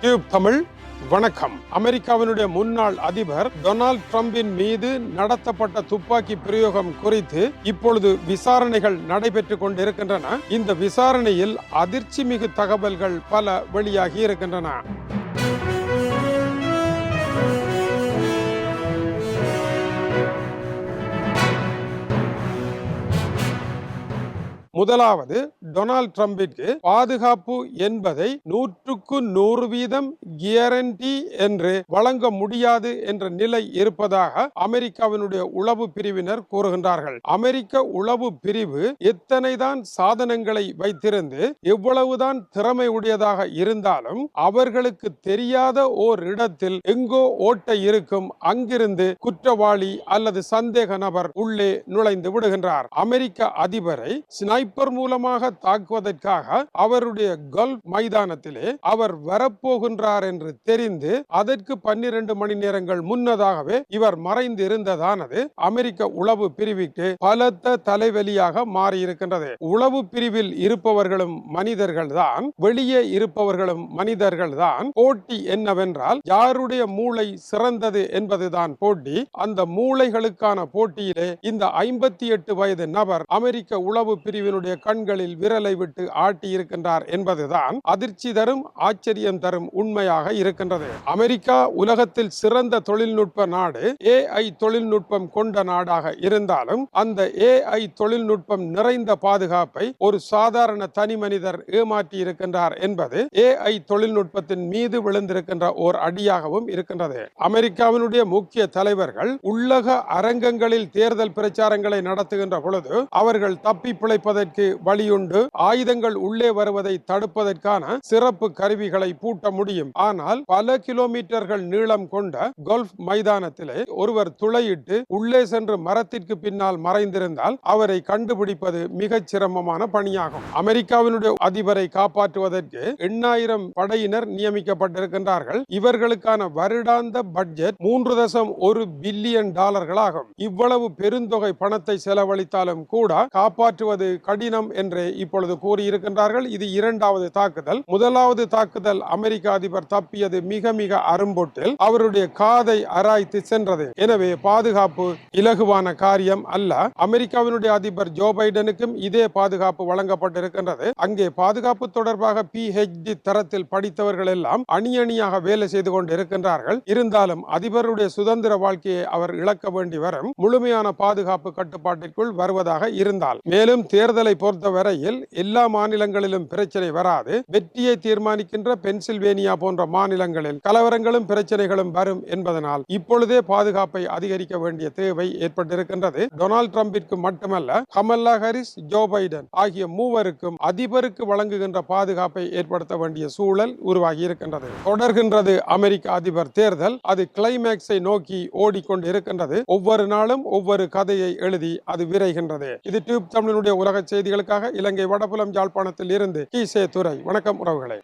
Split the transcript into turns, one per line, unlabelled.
Tube Tamil வணக்கம். அமெரிக்காவினுடைய முன்னாள் அதிபர் டொனால்ட் ட்ரம்பின் மீது நடத்தப்பட்ட துப்பாக்கி பிரயோகம் குறித்து இப்பொழுது விசாரணைகள் நடைபெற்றுக் கொண்டிருக்கின்றன. இந்த விசாரணையில் அதிர்ச்சி மிகு தகவல்கள் பல வெளியாகி இருக்கின்றன. முதலாவது டொனால்ட் ட்ரம்பிற்கு பாதுகாப்பு என்பதை நூற்றுக்கு நூறு வீதம் கியரண்டி என்று வழங்க முடியாது என்ற நிலை இருப்பதாக அமெரிக்காவினுடைய உளவு பிரிவினர் கூறுகின்றார்கள். அமெரிக்க உளவு பிரிவு எத்தனைதான் சாதனங்களை வைத்திருந்து எவ்வளவுதான் திறமை உடையதாக இருந்தாலும் அவர்களுக்கு தெரியாத ஓர் இடத்தில் எங்கோ ஓட்டை இருக்கும் அங்கிருந்து குற்றவாளி அல்லது சந்தேக நபர் உள்ளே நுழைந்து விடுகின்றார். அமெரிக்க அதிபரை ஸ்னைப்பர் மூலமாக தாக்குவதற்காக அவருடைய கல்ஃப் மைதானத்திலே அவர் வரப்போகின்றார் என்று தெரிந்து அதற்கு பன்னிரண்டு மணி நேரங்கள் முன்னதாகவே இவர் மறைந்து இருந்ததானது அமெரிக்க உளவு பிரிவுக்கு பலத்த தலைவலியாக மாறியிருக்கின்றது. உளவு பிரிவில் இருப்பவர்களும் மனிதர்கள் தான் வெளியே இருப்பவர்களும் மனிதர்கள் தான் போட்டி என்னவென்றால் யாருடைய மூளை சிறந்தது என்பதுதான் போட்டி. அந்த மூளைகளுக்கான போட்டியிலே இந்த ஐம்பத்தி எட்டு வயது நபர் அமெரிக்க உளவு பிரிவினுடைய கண்களில் விரலை விட்டு ஆட்டி இருக்கின்றார் என்பதுதான் அதிர்ச்சி தரும் ஆச்சரியம் தரும் உண்மையாக இருக்கின்றது. அமெரிக்கா உலகத்தில் சிறந்த தொழில்நுட்ப நாடு ஏஐ தொழில்நுட்பம் கொண்ட நாடாக இருந்தாலும் அந்த ஏஐ தொழில்நுட்பம் நிறைந்த பாதுகாப்பை ஒரு சாதாரண தனி மனிதர் ஏமாற்றி இருக்கின்றார் என்பது ஏஐ தொழில்நுட்பத்தின் மீது விழுந்திருக்கின்ற ஓர் அடியாகவும் இருக்கின்றது. அமெரிக்காவினுடைய முக்கிய தலைவர்கள் உள்ளக அரங்கங்களில் தேர்தல் பிரச்சாரங்களை நடத்துகின்ற பொழுது அவர்கள் தப்பி பிழைப்பதற்கு வழியுண்டு. ஆயுதங்கள் உள்ளே வருவதை தடுப்பதற்கான சிறப்பு கருவிகளை பூட்ட முடியும். ஆனால் பல கிலோமீட்டர்கள் நீளம் கொண்ட கோல்ஃப் மைதானத்திலே ஒருவர் துளையிட்டு உள்ளே சென்று மரத்திற்கு பின்னால் மறைந்திருந்தால் அவரை கண்டுபிடிப்பது மிகச் சிரமமான பணியாகும். அமெரிக்காவினுடைய அதிபரை காப்பாற்றுவதற்கு எண்ணாயிரம் படையினர் நியமிக்கப்பட்டிருக்கின்றார்கள். இவர்களுக்கான வருடாந்த பட்ஜெட் மூன்று தசம் ஒரு பில்லியன் டாலர்களாகும். இவ்வளவு பெருந்தொகை பணத்தை செலவழித்தாலும் கூட காப்பாற்றுவது கடினம் என்று இப்பொழுது கூறியிருக்கின்றார்கள். இது இரண்டாவது தாக்குதல். முதலாவது தாக்குதல் அமெரிக்க அதிபர் தப்பியது மிக மிக அரும்பொட்டில் அவருடைய காதை அராய்த்து சென்றது. எனவே பாதுகாப்பு இலகுவான காரியம் அல்ல. அமெரிக்காவினுடைய அதிபர் ஜோ பைடனுக்கும் இதே பாதுகாப்பு வழங்கப்பட்டிருக்கின்றது. அங்கே பாதுகாப்பு தொடர்பாக பி தரத்தில் படித்தவர்கள் எல்லாம் அணி அணியாக வேலை செய்து கொண்டு இருக்கின்றார்கள் இருந்தாலும் அதிபருடைய சுதந்திர வாழ்க்கையை அவர் இழக்க வேண்டி வரும். முழுமையான பாதுகாப்பு கட்டுப்பாட்டிற்குள் வருவதாக இருந்தால். மேலும் தேர்தல் பொறுத்த வரையில் எல்லா மாநிலங்களிலும் பிரச்சனை வராது. வெற்றியை தீர்மானிக்கின்ற பென்சில்வேனியா போன்ற மாநிலங்களில் கலவரங்களும் பிரச்சனைகளும் வரும் என்பதனால் இப்பொழுதே பாதுகாப்பை அதிகரிக்க வேண்டிய தேவை ஏற்பட்டிருக்கின்றது. டொனால்டு டிரம்பிற்கு மட்டுமல்ல கமல்லா ஹாரிஸ் ஜோ பைடன் ஆகிய மூவருக்கும் அதிபருக்கு வழங்குகின்ற பாதுகாப்பை ஏற்படுத்த வேண்டிய சூழல் உருவாகி இருக்கின்றது. தொடர்கின்றது அமெரிக்க அதிபர் தேர்தல். அது கிளைமேக்ஸை நோக்கி ஓடிக்கொண்டு இருக்கின்றது ஒவ்வொரு நாளும் ஒவ்வொரு கதையை எழுதி அது விரைகின்றது. இது டியூப் தமிழனுடைய உலக செய்திகளுக்காக இலங்கை வடபுலம் யாழ்ப்பாணத்தில் இருந்து கீசே துறை வணக்கம் உறவுகளை.